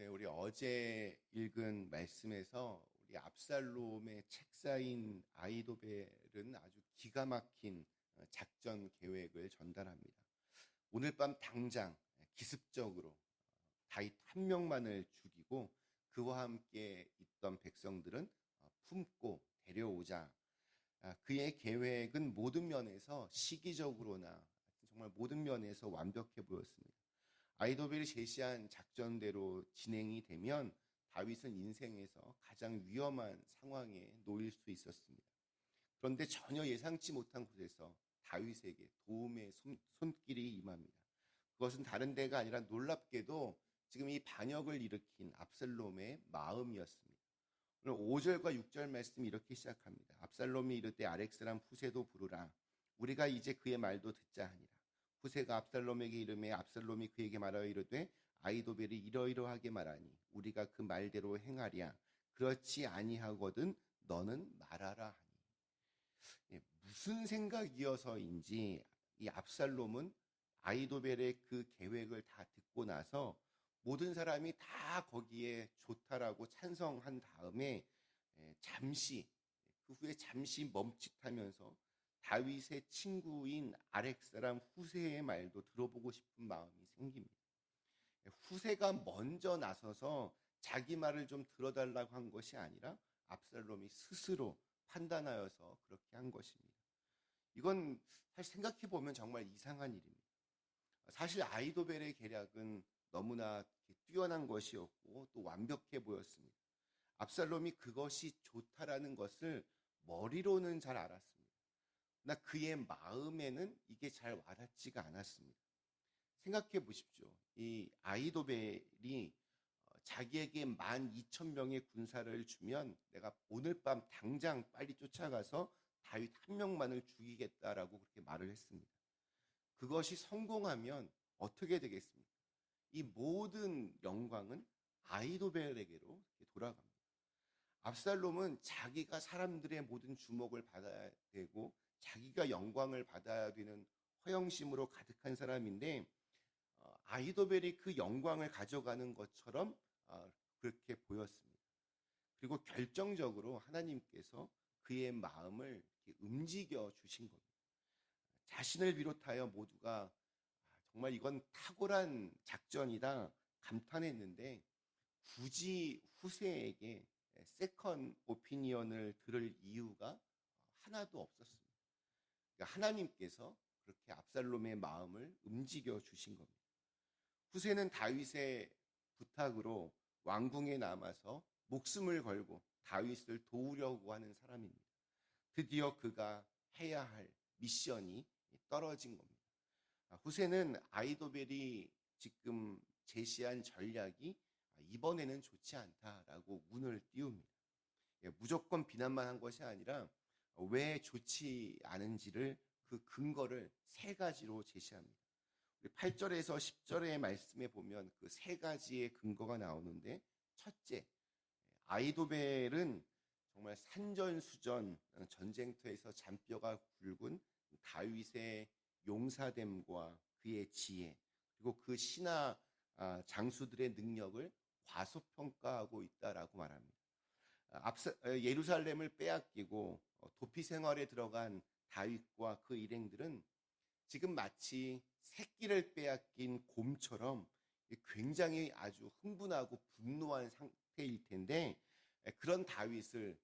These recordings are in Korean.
네, 우리 어제 읽은 말씀에서 우리 압살롬의 책사인 아이도벨은 아주 기가 막힌 어, 작전 계획을 전달합니다. 오늘 밤 당장 기습적으로 다윗 한 명만을 죽이고 그와 함께 있던 백성들은 어, 품고 데려오자. 아, 그의 계획은 모든 면에서 시기적으로나 정말 모든 면에서 완벽해 보였습니다. 아이도벨이 제시한 작전대로 진행이 되면 다윗은 인생에서 가장 위험한 상황에 놓일 수 있었습니다. 그런데 전혀 예상치 못한 곳에서 다윗에게 도움의 손 길이 임합니다. 그것은 다른 데가 아니라 놀랍게도 지금 이 반역을 일으킨 압살롬의 마음이었습니다. 오늘 5절과 6절 말씀이 이렇게 시작합니다. 압살롬이 이르되 아렉스람 후세도 부르라. 우리가 이제 그의 말도 듣자 하니라. 후세가 압살롬에게 이름에 압살롬이 그에게 말하여 이르되 아이도벨이 이러이러하게 말하니 우리가 그 말대로 행하랴. 그렇지 아니하거든 너는 말하라 하니. 예, 무슨 생각이어서인지 이 압살롬은 아이도벨의 그 계획을 다 듣고 나서 모든 사람이 다 거기에 좋다라고 찬성한 다음에 예, 잠시 그 후에 잠시 멈칫하면서 다윗의 친구인 아렉 사람 후세의 말도 들어보고 싶은 마음이 생깁니다. 후세가 먼저 나서서 자기 말을 좀 들어달라고 한 것이 아니라 압살롬이 스스로 판단하여서 그렇게 한 것입니다. 이건 사실 생각해 보면 정말 이상한 일입니다. 사실 아이도벨의 계략은 너무나 뛰어난 것이었고 또 완벽해 보였습니다. 압살롬이 그것이 좋다라는 것을 머리로는 잘 알았습니다. 나 그의 마음에는 이게 잘 와닿지가 않았습니다. 생각해 보십시오. 이 아이도벨이 어, 자기에게 만 이천 명의 군사를 주면 내가 오늘 밤 당장 빨리 쫓아가서 다윗 한 명만을 죽이겠다라고 그렇게 말을 했습니다. 그것이 성공하면 어떻게 되겠습니까? 이 모든 영광은 아이도벨에게로 돌아갑니다. 압살롬은 자기가 사람들의 모든 주목을 받아야 되고 자기가 영광을 받아야 되는 허영심으로 가득한 사람인데 어, 아이도벨이 그 영광을 가져가는 것처럼 어, 그렇게 보였습니다. 그리고 결정적으로 하나님께서 그의 마음을 움직여 주신 겁니다. 자신을 비롯하여 모두가 아, 정말 이건 탁월한 작전이다 감탄했는데 굳이 후세에게 세컨 오피니언을 들을 이유가 하나도 없었습니다. 그러니까 하나님께서 그렇게 압살롬의 마음을 움직여 주신 겁니다. 후세는 다윗의 부탁으로 왕궁에 남아서 목숨을 걸고 다윗을 도우려고 하는 사람입니다. 드디어 그가 해야 할 미션이 떨어진 겁니다. 아, 후세는 아이도벨이 지금 제시한 전략이 이번에는 좋지 않다라고 문을 띄웁니다. 예, 무조건 비난만 한 것이 아니라 왜 좋지 않은지를 그 근거를 세 가지로 제시합니다. 우리 8절에서 10절의 말씀에 보면 그 세 가지의 근거가 나오는데 첫째, 아이도벨은 정말 산전수전 전쟁터에서 잔뼈가 굵은 다윗의 용사됨과 그의 지혜 그리고 그 신하 아, 장수들의 능력을 과소평가하고 있다라고 말합니다. 앞서 예루살렘을 빼앗기고 어, 도피 생활에 들어간 다윗과 그 일행들은 지금 마치 새끼를 빼앗긴 곰처럼 굉장히 아주 흥분하고 분노한 상태일 텐데 그런 다윗을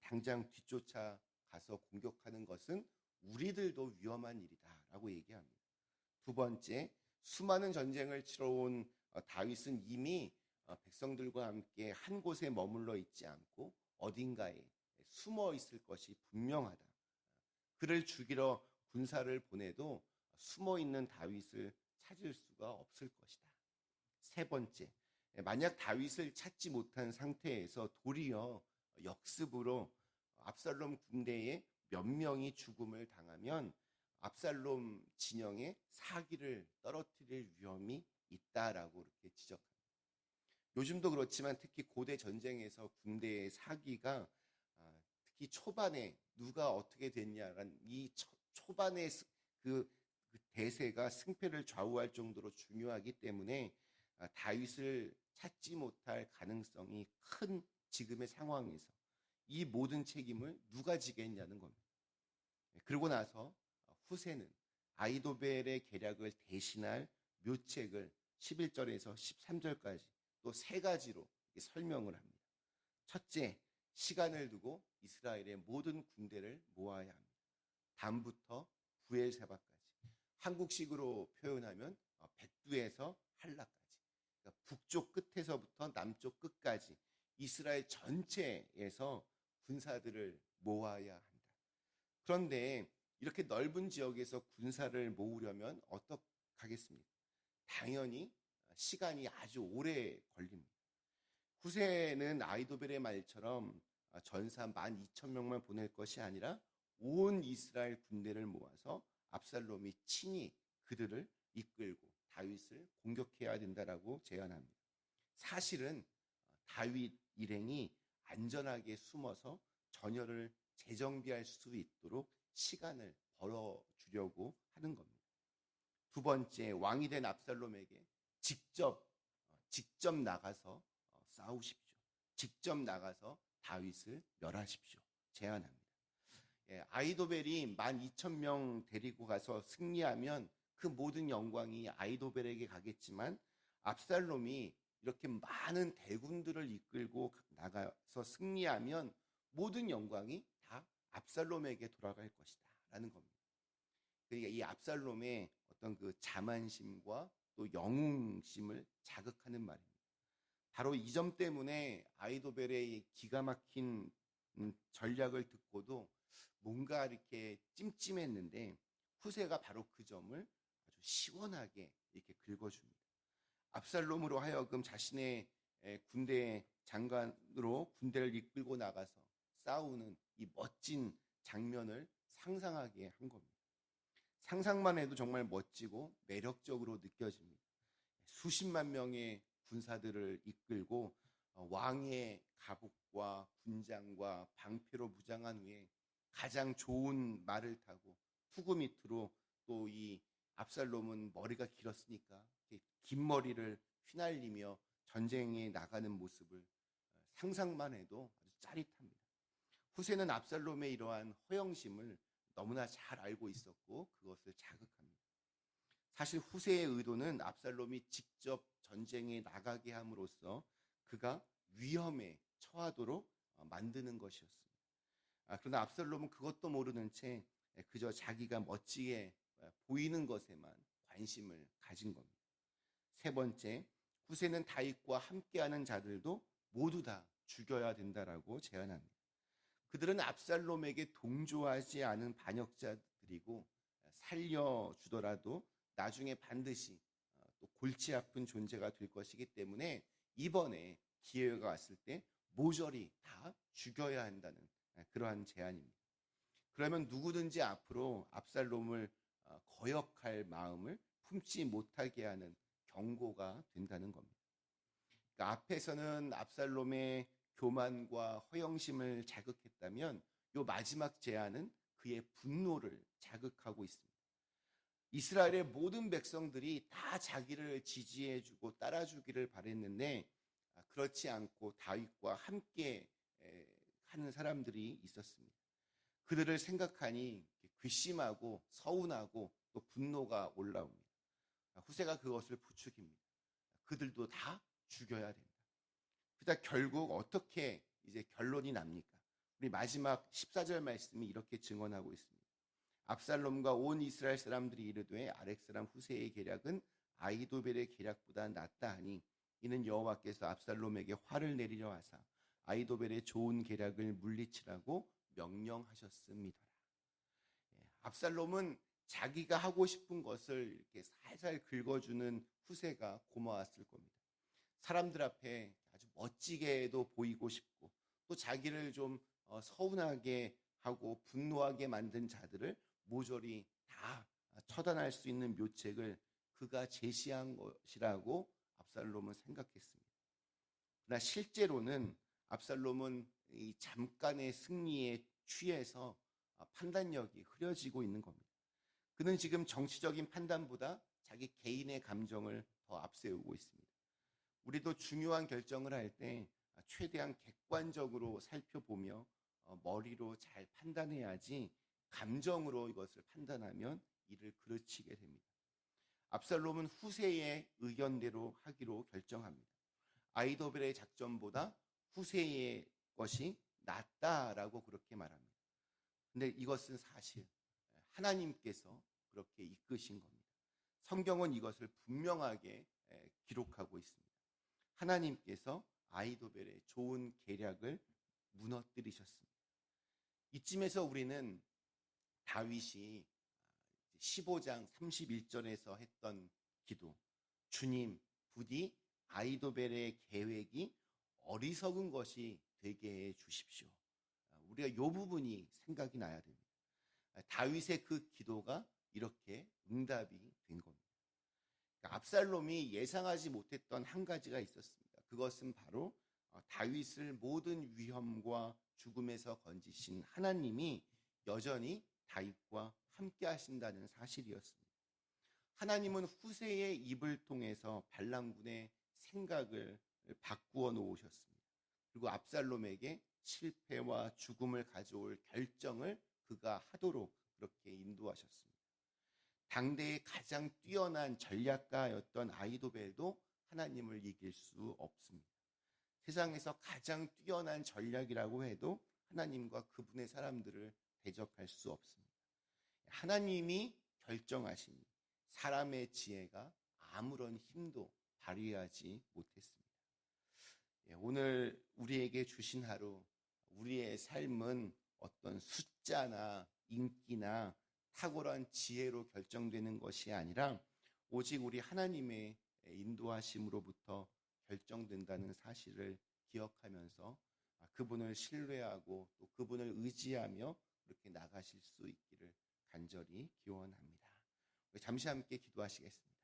당장 뒤쫓아 가서 공격하는 것은 우리들도 위험한 일이다라고 얘기합니다. 두 번째, 수많은 전쟁을 치러온 어, 다윗은 이미 어, 백성들과 함께 한 곳에 머물러 있지 않고 어딘가에 숨어 있을 것이 분명하다. 그를 죽이러 군사를 보내도 숨어 있는 다윗을 찾을 수가 없을 것이다. 세 번째, 만약 다윗을 찾지 못한 상태에서 도리어 역습으로 압살롬 군대에 몇 명이 죽음을 당하면 압살롬 진영에 사기를 떨어뜨릴 위험이 있다라고 이렇게 지적합니다. 요즘도 그렇지만 특히 고대 전쟁에서 군대의 사기가 아, 특히 초반에 누가 어떻게 됐냐라는 이 초반의 그, 그 대세가 승패를 좌우할 정도로 중요하기 때문에 아, 다윗을 찾지 못할 가능성이 큰 지금의 상황에서 이 모든 책임을 누가 지겠냐는 겁니다. 네, 그러고 나서 후세는 아이도벨의 계략을 대신할 묘책을 11절에서 13절까지 또 세 가지로 설명을 합니다. 첫째, 시간을 두고 이스라엘의 모든 군대를 모아야 합니다. 담부터 부엘세바까지. 한국식으로 표현하면 어, 백두에서 한라까지. 그러니까 북쪽 끝에서부터 남쪽 끝까지 이스라엘 전체에서 군사들을 모아야 한다. 그런데 이렇게 넓은 지역에서 군사를 모으려면 어떡하겠습니까? 당연히 시간이 아주 오래 걸립니다. 후세는 아이도벨의 말처럼 전사 12,000명만 보낼 것이 아니라 온 이스라엘 군대를 모아서 압살롬이 친히 그들을 이끌고 다윗을 공격해야 된다라고 제안합니다. 사실은 다윗 일행이 안전하게 숨어서 전열을 재정비할 수 있도록 시간을 벌어주려고 하는 겁니다. 두 번째, 왕이 된 압살롬에게 직접, 직접 나가서 어, 싸우십시오. 직접 나가서 다윗을 멸하십시오. 제안합니다. 예, 아이도벨이 12,000명 데리고 가서 승리하면 그 모든 영광이 아이도벨에게 가겠지만 압살롬이 이렇게 많은 대군들을 이끌고 나가서 승리하면 모든 영광이 다 압살롬에게 돌아갈 것이다. 라는 겁니다. 그러니까 이 압살롬의 어떤 그 자만심과 또 영웅심을 자극하는 말입니다. 바로 이 점 때문에 아이도벨의 기가 막힌 음, 전략을 듣고도 뭔가 이렇게 찜찜했는데 후세가 바로 그 점을 아주 시원하게 이렇게 긁어줍니다. 압살롬으로 하여금 자신의 군대 장관으로 군대를 이끌고 나가서 싸우는 이 멋진 장면을 상상하게 한 겁니다. 상상만 해도 정말 멋지고 매력적으로 느껴집니다. 수십만 명의 군사들을 이끌고 어, 왕의 가복과 군장과 방패로 무장한 후에 가장 좋은 말을 타고 투구 밑으로 또 이 압살롬은 머리가 길었으니까 긴 머리를 휘날리며 전쟁에 나가는 모습을 어, 상상만 해도 아주 짜릿합니다. 후세는 압살롬의 이러한 허영심을 너무나 잘 알고 있었고 그것을 자극합니다. 사실 후세의 의도는 압살롬이 직접 전쟁에 나가게 함으로써 그가 위험에 처하도록 어, 만드는 것이었습니다. 아, 그러나 압살롬은 그것도 모르는 채 그저 자기가 멋지게 어, 보이는 것에만 관심을 가진 겁니다. 세 번째, 후세는 다윗과 함께하는 자들도 모두 다 죽여야 된다라고 제안합니다. 그들은 압살롬에게 동조하지 않은 반역자들이고 살려주더라도 나중에 반드시 어, 또 골치 아픈 존재가 될 것이기 때문에 이번에 기회가 왔을 때 모조리 다 죽여야 한다는 아, 그러한 제안입니다. 그러면 누구든지 앞으로 압살롬을 어, 거역할 마음을 품지 못하게 하는 경고가 된다는 겁니다. 그러니까 앞에서는 압살롬의 교만과 허영심을 자극했다면 요 마지막 제안은 그의 분노를 자극하고 있습니다. 이스라엘의 모든 백성들이 다 자기를 지지해주고 따라주기를 바랬는데 아, 그렇지 않고 다윗과 함께 하는 사람들이 있었습니다. 그들을 생각하니 괘씸하고 서운하고 또 분노가 올라옵니다. 아, 후세가 그것을 부추깁니다. 그들도 다 죽여야 된다. 그다 결국 어떻게 이제 결론이 납니까? 우리 마지막 14절 말씀이 이렇게 증언하고 있습니다. 압살롬과 온 이스라엘 사람들이 이르되 아렉 사람 후세의 계략은 아이도벨의 계략보다 낫다 하니 이는 여호와께서 압살롬에게 화를 내리려 하사 아이도벨의 좋은 계략을 물리치라고 명령하셨습니다. 예, 압살롬은 자기가 하고 싶은 것을 이렇게 살살 긁어주는 후세가 고마웠을 겁니다. 사람들 앞에 아주 멋지게도 보이고 싶고 또 자기를 좀 어, 서운하게 하고 분노하게 만든 자들을 모조리 다 처단할 수 있는 묘책을 그가 제시한 것이라고 압살롬은 생각했습니다. 그러나 실제로는 압살롬은 이 잠깐의 승리에 취해서 판단력이 흐려지고 있는 겁니다. 그는 지금 정치적인 판단보다 자기 개인의 감정을 더 앞세우고 있습니다. 우리도 중요한 결정을 할 때 최대한 객관적으로 살펴보며 어, 머리로 잘 판단해야지 감정으로 이것을 판단하면 이를 그르치게 됩니다. 압살롬은 후세의 의견대로 하기로 결정합니다. 아이도벨의 작전보다 후세의 것이 낫다라고 그렇게 말합니다. 근데 이것은 사실 하나님께서 그렇게 이끄신 겁니다. 성경은 이것을 분명하게 기록하고 있습니다. 하나님께서 아이도벨의 좋은 계략을 무너뜨리셨습니다. 이쯤에서 우리는 다윗이 15장 31절에서 했던 기도, 주님, 부디 아이도벨의 계획이 어리석은 것이 되게 해 주십시오. 우리가 이 부분이 생각이 나야 됩니다. 다윗의 그 기도가 이렇게 응답이 된 겁니다. 그러니까 압살롬이 예상하지 못했던 한 가지가 있었습니다. 그것은 바로 어, 다윗을 모든 위험과 죽음에서 건지신 하나님이 여전히 다윗과 함께 하신다는 사실이었습니다. 하나님은 후세의 입을 통해서 반란군의 생각을 바꾸어 놓으셨습니다. 그리고 압살롬에게 실패와 죽음을 가져올 결정을 그가 하도록 그렇게 인도하셨습니다. 당대의 가장 뛰어난 전략가였던 아이도벨도 하나님을 이길 수 없습니다. 세상에서 가장 뛰어난 전략이라고 해도 하나님과 그분의 사람들을 대적할 수 없습니다. 하나님이 결정하신 사람의 지혜가 아무런 힘도 발휘하지 못했습니다. 예, 오늘 우리에게 주신 하루, 우리의 삶은 어떤 숫자나 인기나 탁월한 지혜로 결정되는 것이 아니라 오직 우리 하나님의 인도하심으로부터 결정된다는 사실을 기억하면서 그분을 신뢰하고 또 그분을 의지하며 그렇게 나가실 수 있기를 간절히 기원합니다. 잠시 함께 기도하시겠습니다.